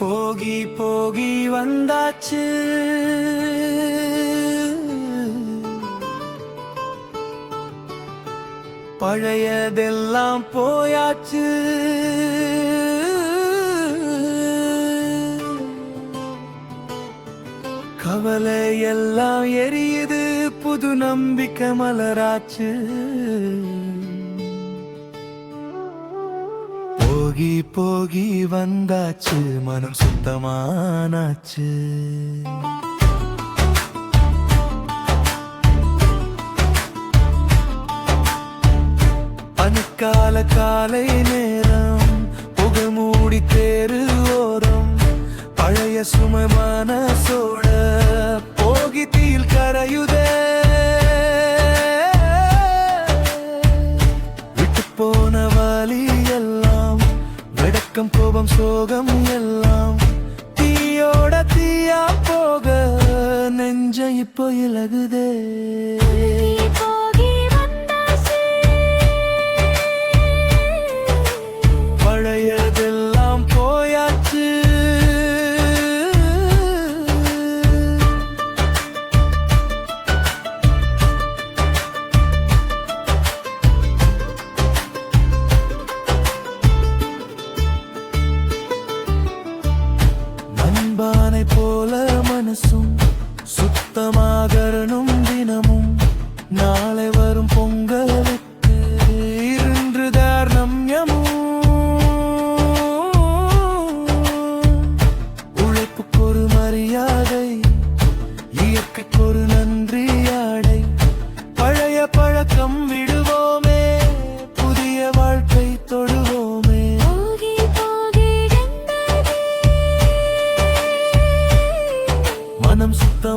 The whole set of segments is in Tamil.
போகி போகி வந்தாச்சு. பழையதெல்லாம் போயாச்சு. கவலை எல்லாம் எரியுது புது நம்பிக்கை மலராச்சு. போகி போகி வந்தாச்சு மனம் சுத்தமானாச்சு. அணுக்கால காலை நேரம் புகை மூடி தேரு ஓரம் பழைய சுமமான சோழ போகி தீல் கரையுதே. விட்டு போன வலி எல்லாம் வெட்கம் கோபம் சோகம் எல்லாம் தீயோட தீயா போக நெஞ்சம் இப்போ இலகுதே. போல மனசும் சுத்தமாகணும்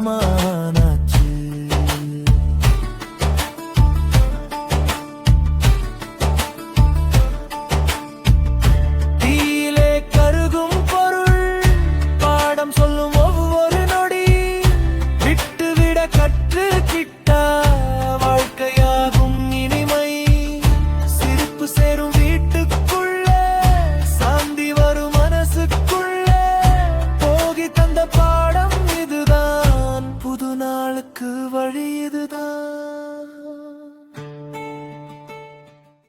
மனம் உனக்கு வழி இதுதான்.